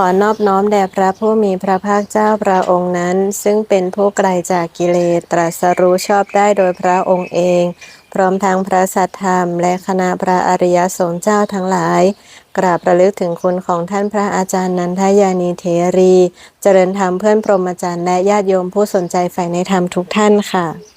ขอนอบน้อมแด่พระผู้มีพระภาคเจ้าพระองค์นั้น ซึ่งเป็นผู้ไกลจากกิเลสตรัสรู้ชอบได้โดยพระองค์เอง พร้อมทั้งพระสัทธรรม และคณะพระอริยสงฆ์เจ้าทั้งหลาย กราบระลึกถึงคุณของท่านพระอาจารย์นันทยานีเทรี เจริญธรรมเพื่อนพรหมจารย์และญาติโยมผู้สนใจใฝ่ในธรรมทุกท่านค่ะ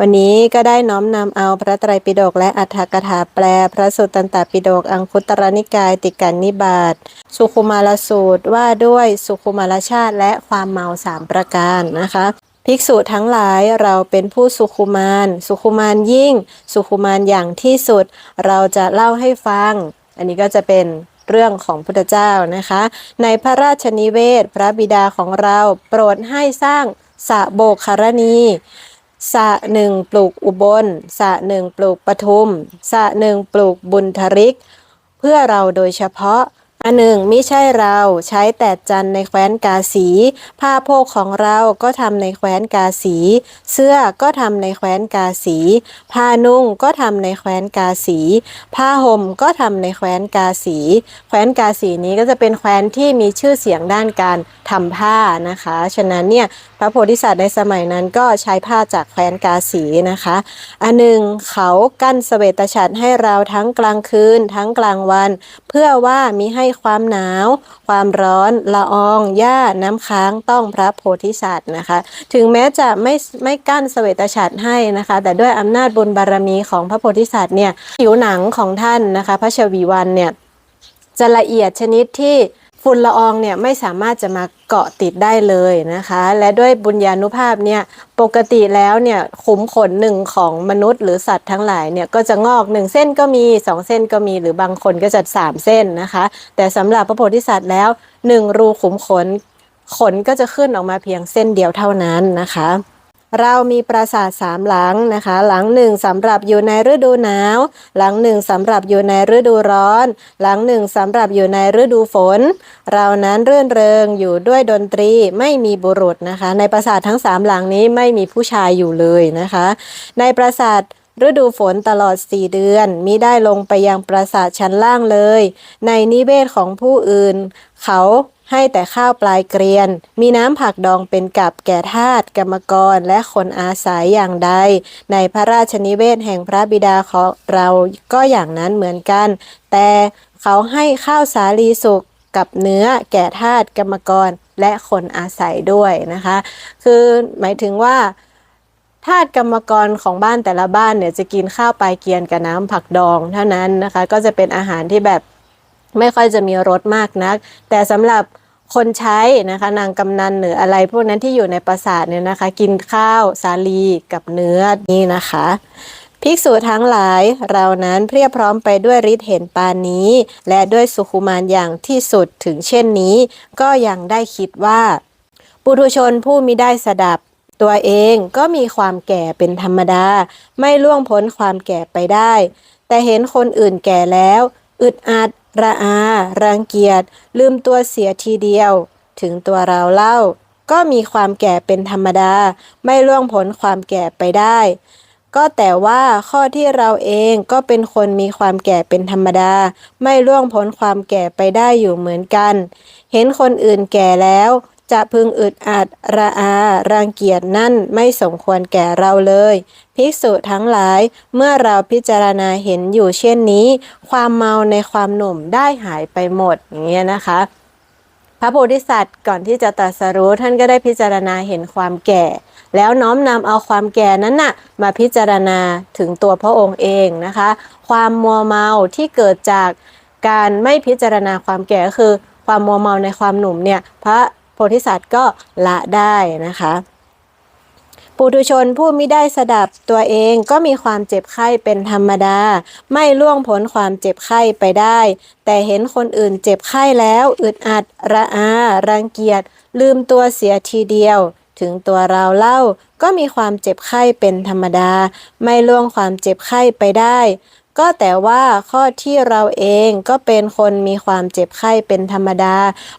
วันนี้ก็ได้น้อมนำเอาพระไตรปิฎกและอัฏฐกถาแปล พระสุตตันตปิฎกอังคุตรนิกายติกันนิบาตสุขุมารสูตรว่าด้วยสุขุมารชาติและความเมาสามประการนะคะภิกษุทั้งหลายเราเป็นผู้สุขุมารสุขุมารยิ่ง สุขุมารอย่างที่สุด เราจะเล่าให้ฟัง อันนี้ก็จะเป็นเรื่องของพุทธเจ้านะคะ ในพระราชนิเวศ พระบิดาของเราโปรดให้สร้างสระโบกคารณี สระหนึ่งปลูกอุบลสระหนึ่งปลูกปทุมสระหนึ่งปลูกบุญทริก เพื่อเราโดยเฉพาะ อันหนึ่งมิใช่เราใช้แต่จันในแคว้นกาสี ผ้าโพกของเราก็ทำในแคว้นกาสี เสื้อก็ทำในแคว้นกาสี ผ้านุ่งก็ทำในแคว้นกาสี ผ้าห่มก็ทำในแคว้นกาสี แคว้นกาสีนี้ก็จะเป็นแคว้นที่มีชื่อเสียงด้านการทำผ้านะคะ ฉะนั้นเนี่ยพระโพธิสัตว์ในสมัยนั้นก็ใช้ผ้าจากแคว้นกาสีนะคะ อันหนึ่งเขากั้นเสวตฉัตรให้เราทั้งกลางคืนทั้งกลางวัน เพื่อว่ามิให้ความหนาว ความร้อนละอองหญ้าน้ำค้างต้องพระโพธิสัตว์นะคะ ถึงแม้จะไม่ไม่กั้นเสวตฉัตรให้นะคะ แต่ด้วยอำนาจบุญบารมีของพระโพธิสัตว์เนี่ยผิวหนังของท่านนะคะ พระชวีวันเนี่ยจะละเอียดชนิดที่ ฝุ่นละอองเนี่ยไม่สามารถจะมาเกาะติดได้เลยนะคะ และด้วยบุญญาณุภาพเนี่ยปกติแล้วเนี่ยขุมขนหนึ่งของมนุษย์หรือสัตว์ทั้งหลายเนี่ยก็จะงอกหนึ่งเส้นก็มีสองเส้นก็มีหรือบางคนก็จะสามเส้นนะคะ แต่สำหรับพระโพธิสัตว์แล้วหนึ่งรูขุมขนขนก็จะขึ้นออกมาเพียงเส้นเดียวเท่านั้นนะคะ เรามีปราสาทสามหลังนะคะ หลังหนึ่งสำหรับอยู่ในฤดูหนาว หลังหนึ่งสำหรับอยู่ในฤดูร้อน หลังหนึ่งสำหรับอยู่ในฤดูฝน เรานั้นเรื่นเริงอยู่ด้วยดนตรีไม่มีบุรุษนะคะ ในปราสาททั้งสามหลังนี้ไม่มีผู้ชายอยู่เลยนะคะ ในปราสาทฤดูฝนตลอด4เดือนมิได้ลงไปยังปราสาทชั้นล่างเลย ในนิเวศของผู้อื่น เขา ให้แต่ข้าวปลายเกรียน มีน้ำผักดองเป็นกับแก่ทาสกรรมกร และคนอาศัยอย่างใด ในพระราชนิเวศแห่งพระบิดาของเราก็อย่างนั้นเหมือนกัน แต่เขาให้ข้าวสาลีสุกกับเนื้อแก่ทาสกรรมกร และคนอาศัยด้วยนะคะ คือหมายถึงว่าทาสกรรมกรของบ้านแต่ละบ้านเนี่ยจะกินข้าวปลายเกียนกับน้ำผักดองเท่านั้นนะคะ ก็จะเป็นอาหารที่แบบ ไม่ค่อยจะมีรสมากนัก แต่สำหรับคนใช้นะคะนางกำนันหรืออะไรพวกนั้นที่อยู่ในปราสาทเนี่ยนะคะ กินข้าวสาลีกับเนื้อนี่นะคะภิกษุทั้งหลายเรานั้นเพียบพร้อมไปด้วยฤทธิ์เห็นปานนี้ และด้วยสุขุมารอย่างที่สุดถึงเช่นนี้ ก็ยังได้คิดว่า ปุถุชนผู้มิได้สดับ ตัวเองก็มีความแก่เป็นธรรมดา ไม่ล่วงพ้นความแก่ไปได้ แต่เห็นคนอื่นแก่แล้ว อึดอัด ระอารังเกียจลืมตัวเสียทีเดียว ถึงตัวเราเล่า ก็มีความแก่เป็นธรรมดา ไม่ล่วงพ้นความแก่ไปได้ ก็แต่ว่าข้อที่เราเองก็เป็นคนมีความแก่เป็นธรรมดา ไม่ล่วงพ้นความแก่ไปได้อยู่เหมือนกัน เห็นคนอื่นแก่แล้ว จะพึงอึดอัดระอารังเกียจนั่นไม่สมควรแก่เราเลย ภิกษุทั้งหลายเมื่อเราพิจารณาเห็นอยู่เช่นนี้ ความเมาในความหนุ่มได้หายไปหมดอย่างเงี้ยนะคะ พระโพธิสัตว์ก่อนที่จะตรัสรู้ท่านก็ได้พิจารณาเห็นความแก่ แล้วน้อมนำเอาความแก่นั้นน่ะมาพิจารณาถึงตัวพระองค์เองนะคะ ความมัวเมาที่เกิดจากการไม่พิจารณาความแก่ก็คือ ความมัวเมาในความหนุ่มเนี่ยพระ โพธิสัตว์ก็ละได้นะคะปุถุชนผู้ไม่ได้สดับตัวเองก็มีความเจ็บไข้เป็นธรรมดา ไม่ล่วงพ้นความเจ็บไข้ไปได้ แต่เห็นคนอื่นเจ็บไข้แล้วอึดอัดระอา รังเกียจ ลืมตัวเสียทีเดียว ถึงตัวเราเล่าก็มีความเจ็บไข้เป็นธรรมดา ไม่ล่วงความเจ็บไข้ไปได้ ก็แต่ว่าข้อที่เราเองก็เป็นคนมีความเจ็บไข้เป็นธรรมดา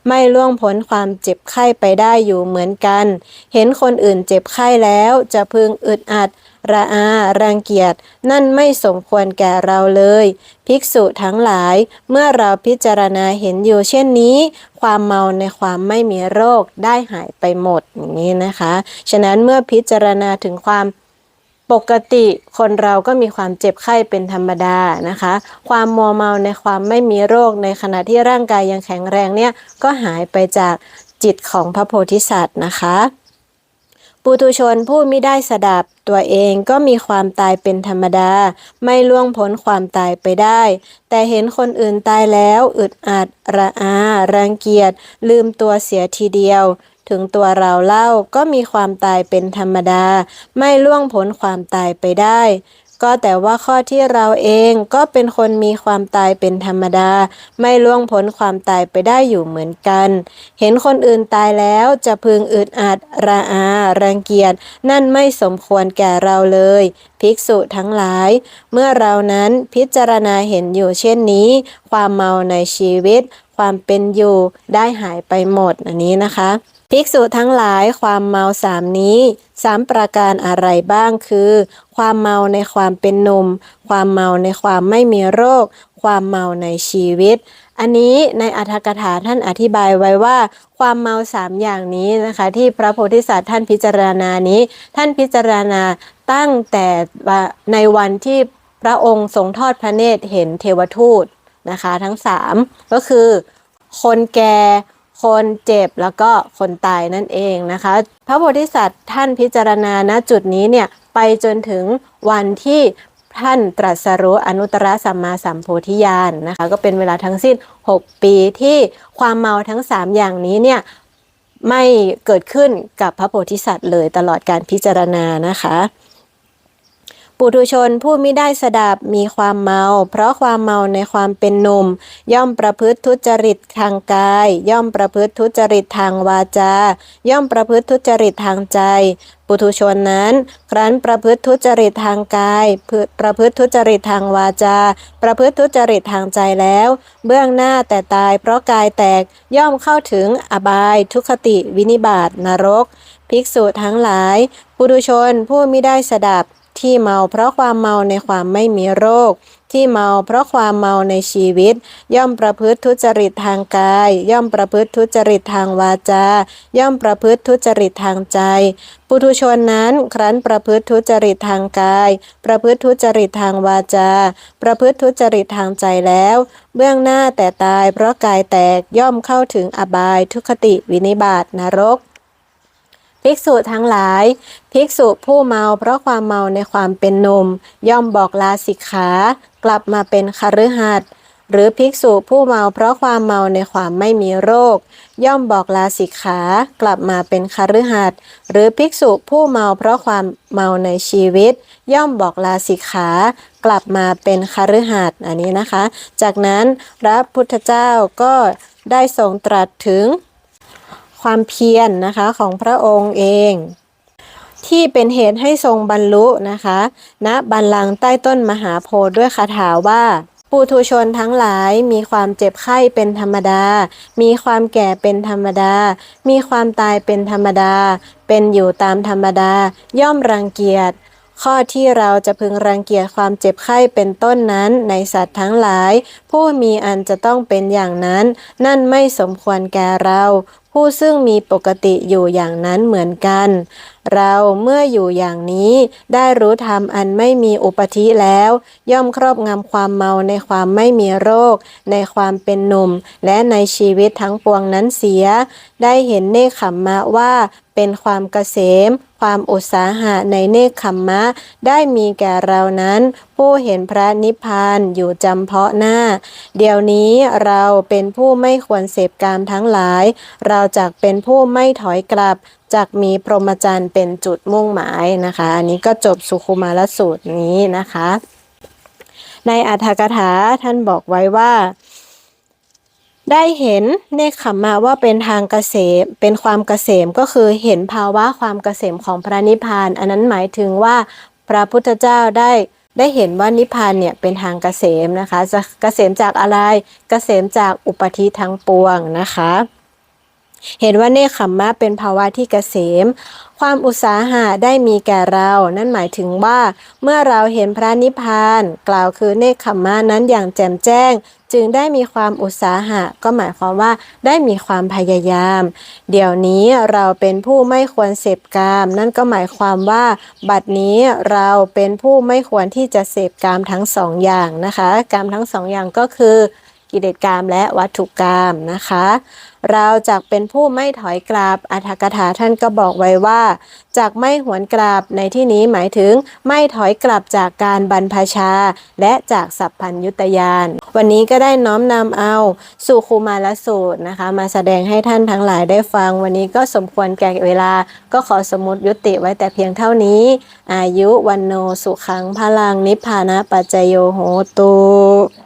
ไม่ล่วงพ้นความเจ็บไข้ไปได้อยู่เหมือนกัน เห็นคนอื่นเจ็บไข้แล้วจะพึงอึดอัดระอารังเกียจนั่นไม่สมควรแก่เราเลย ภิกษุทั้งหลาย เมื่อเราพิจารณาเห็นอยู่เช่นนี้ ความเมาในความไม่มีโรคได้หายไปหมดอย่างนี้นะคะ ฉะนั้นเมื่อพิจารณาถึงความ ปกติคนเราก็มีความเจ็บไข้เป็นธรรมดานะคะ ความมัวเมาในความไม่มีโรคในขณะที่ร่างกายยังแข็งแรงเนี่ยก็หายไปจากจิตของพระโพธิสัตว์นะคะปุถุชนผู้ไม่ได้สดับตัวเองก็มีความตายเป็นธรรมดา ไม่ล่วงพ้นความตายไปได้ แต่เห็นคนอื่นตายแล้วอึดอัดระอารังเกียจลืมตัวเสียทีเดียว ถึงตัวเราเล่าก็มีความตายเป็นธรรมดา ไม่ล่วงพ้นความตายไปได้ ก็แต่ว่าข้อที่เราเองก็เป็นคนมีความตายเป็นธรรมดา ไม่ล่วงพ้นความตายไปได้อยู่เหมือนกัน เห็นคนอื่นตายแล้วจะพึงอึดอัดระอารังเกียจนั่นไม่สมควรแก่เราเลย ภิกษุทั้งหลาย เมื่อเรานั้นพิจารณาเห็นอยู่เช่นนี้ ความเมาในชีวิต ความเป็นอยู่ได้หายไปหมดอันนี้นะคะ ภิกษุทั้งหลายความเมาสามนี้สามประการอะไรบ้างคือ ความเมาในความเป็นหนุ่ม ความเมาในความไม่มีโรค ความเมาในชีวิต อันนี้ในอัธกถาท่านอธิบายไว้ว่า ความเมาสามอย่างนี้นะคะ ที่พระโพธิสัตว์ท่านพิจารณานี้ ท่านพิจารณาตั้งแต่ในวันที่พระองค์ทรงทอดพระเนตรเห็นเทวทูตนะคะ ทั้งสามก็คือ คนแก่ คนเจ็บแล้วก็คนตายนั่นเองนะคะ พระโพธิสัตว์ท่านพิจารณาณจุดนี้เนี่ยไปจนถึงวันที่ท่านตรัสรู้อนุตตรสัมมาสัมโพธิญาณนนะคะ ก็เป็นเวลาทั้งสิ้น 6 ปีที่ความเมาทั้ง 3 อย่างนี้เนี่ยไม่เกิดขึ้นกับพระโพธิสัตว์เลยตลอดการพิจารณานะคะ ปุถุชนผู้ไม่ได้สดับมีความเมา เพราะความเมาในความเป็นหนุ่ม ย่อมประพฤติทุจริตทางกาย ย่อมประพฤติทุจริตทางวาจา ย่อมประพฤติทุจริตทางใจ ปุถุชนนั้น ครั้นประพฤติทุจริตทางกาย ประพฤติทุจริตทางวาจา ประพฤติทุจริตทางใจแล้ว เบื้องหน้าแต่ตายเพราะกายแตกย่อมเข้าถึงอบายทุคติวินิบาตนรก ภิกษุทั้งหลาย ปุถุชนผู้ไม่ได้สดับ ที่เมาเพราะความเมาในความไม่มีโรค ที่เมาเพราะความเมาในชีวิต ย่อมประพฤติทุจริตทางกาย ย่อมประพฤติทุจริตทางวาจา ย่อมประพฤติทุจริตทางใจ ปุถุชนนั้นครั้นประพฤติทุจริตทางกาย ประพฤติทุจริตทางวาจา ประพฤติทุจริตทางใจแล้ว เบื้องหน้าแต่ตายเพราะกายแตกย่อมเข้าถึงอบายทุคติวินิบาตนรก ภิกษุทั้งหลาย ภิกษุผู้เมาเพราะความเมาในความเป็นนม ย่อมบอกลาสิกขา กลับมาเป็นคฤหัสถ์หรือภิกษุผู้เมาเพราะความเมาในความไม่มีโรค ย่อมบอกลาสิกขากลับมาเป็นคฤหัสถ์หรือภิกษุผู้เมาเพราะความเมาในชีวิต ย่อมบอกลาสิกขากลับมาเป็นคฤหัสถ์อันนี้นะคะ จากนั้นพระพุทธเจ้าก็ได้ทรงตรัสถึง ความเพียรนนะคะของพระองค์เอง ที่เป็นเหตุให้ทรงบรรลุนะคะณนะบัลลังใต้ต้นมหาโพธิ์ด้วยคาถาว่าปุถุชนทั้งหลายมีความเจ็บไข้เป็นธรรมดา มีความแก่เป็นธรรมดา มีความตายเป็นธรรมดา เป็นอยู่ตามธรรมดา ย่อมรังเกียจ ข้อที่เราจะพึงรังเกียจความเจ็บไข้เป็นต้นนั้นในสัตว์ทั้งหลาย ผู้มีอันจะต้องเป็นอย่างนั้น นั่นไม่สมควรแก่เรา ผู้ซึ่งมีปกติอยู่อย่างนั้นเหมือนกัน เราเมื่ออยู่อย่างนี้ ได้รู้ธรรมอันไม่มีอุปธิแล้ว ย่อมครอบงำความเมาในความไม่มีโรค ในความเป็นหนุ่ม และในชีวิตทั้งปวงนั้นเสีย ได้เห็นเนคขมมะว่าเป็นความเกษม ความอุตสาหะในเนคขมมะ ได้มีแก่เรานั้นผู้เห็นพระนิพพานอยู่จำเพาะหน้า เดี๋ยวนี้เราเป็นผู้ไม่ควรเสพกามทั้งหลาย เราจากเป็นผู้ไม่ถอยกลับจากมีพรหมจรรย์เป็นจุดมุ่งหมายนะคะ อันนี้ก็จบสุขุมารสูตรนี้นะคะ ในอัธกถาท่านบอกไว้ว่าได้เห็นเนคขมมาว่าเป็นทางเกษมเป็นความเกษมก็คือเห็นภาวะความเกษมของพระนิพพาน อันนั้นหมายถึงว่าพระพุทธเจ้าได้ ได้เห็นว่านิพพานเนี่ยเป็นทางเกษมนะคะ จะเกษมจากอะไร เกษมจากอุปธิทั้งปวงนะคะ เห็นว่าเนคขมมะเป็นภาวะที่เกษม ความอุตสาหะได้มีแก่เรา นั่นหมายถึงว่า เมื่อเราเห็นพระนิพพาน กล่าวคือเนคขมมะนั้นอย่างแจ่มแจ้ง จึงได้มีความอุตสาหะ ก็หมายความว่าได้มีความพยายาม เดี๋ยวนี้เราเป็นผู้ไม่ควรเสพกาม นั่นก็หมายความว่า บัดนี้เราเป็นผู้ไม่ควรที่จะเสพกามทั้งสองอย่างนะคะ กามทั้งสองอย่างก็คือ กิเลสกามและวัตถุกามนะคะ เราจากเป็นผู้ไม่ถอยกลับอัธกถาท่านก็บอกไว้ว่าจากไม่หวนกลับในที่นี้หมายถึงไม่ถอยกลับจากการบรรพชา และจากสัพพัญยุตยาน วันนี้ก็ได้น้อมนำเอาสู่คูมาลสูตรนะคะ มาแสดงให้ท่านทั้งหลายได้ฟัง วันนี้ก็สมควรแก่เวลา ก็ขอสมมติยุติไว้แต่เพียงเท่านี้ อายุวันโนสุขังพลังนิพพานะปัจจโยโหตุ